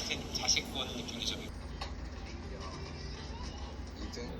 자식, 자식권 느낌이 좀 2등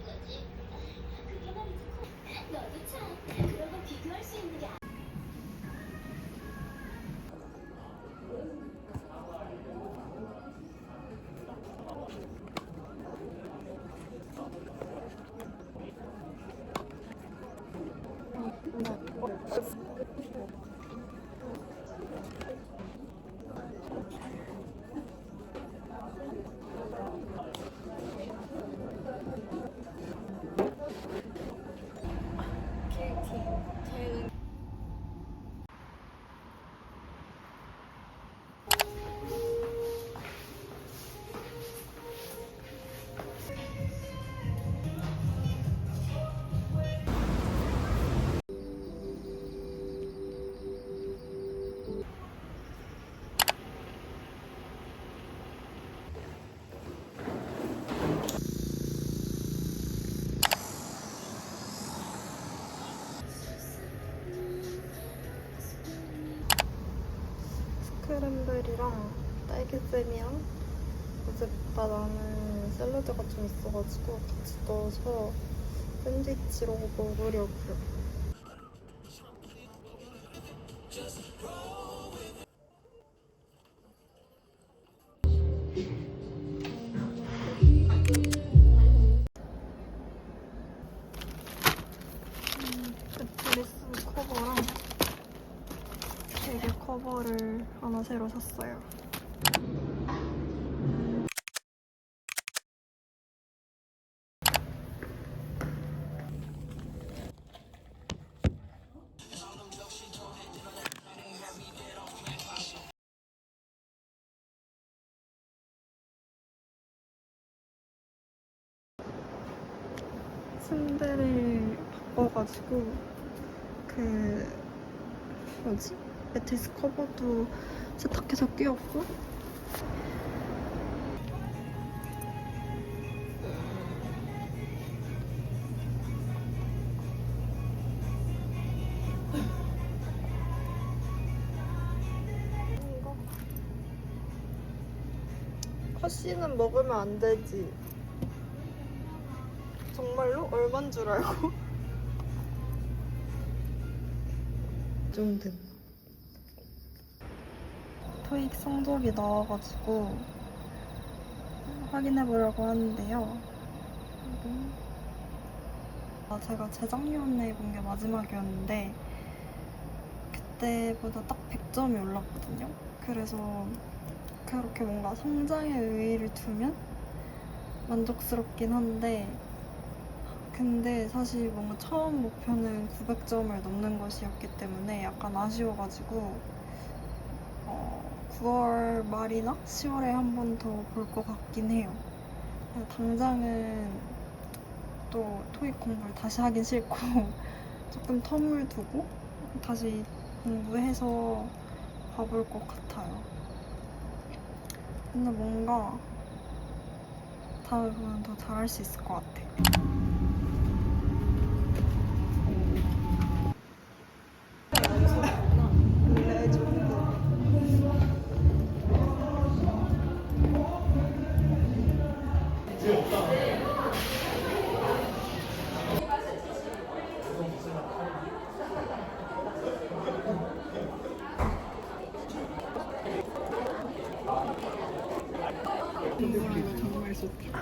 스크램블이랑 딸기잼이랑 어제보다 나는 샐러드가 좀 있어가지고 같이 넣어서 샌드위치로 먹으려고요. 하나 새로 샀어요. 침대를 바꿔가지고 그 뭐지? 매트리스 커버도 세탁해서 끼웠고 커시는 먹으면 안 되지 정말로? 얼만 줄 알고? 정도 토익 성적이 나와가지고 확인해 보려고 하는데요. 음. 아, 제가 재작년에 본 게 마지막이었는데 그때보다 딱 100점이 올랐거든요. 그래서 그렇게 뭔가 성장에 의의를 두면 만족스럽긴 한데 근데 사실 뭔가 처음 목표는 900점을 넘는 것이었기 때문에 약간 아쉬워가지고 어, 9월 말이나 10월에 한 번 더 볼 것 같긴 해요. 근데 당장은 또 토익 공부를 다시 하긴 싫고 조금 텀을 두고 다시 공부해서 봐볼 것 같아요. 근데 뭔가 다음에 보면 더 잘할 수 있을 것 같아. 동물하면 정말 좋다.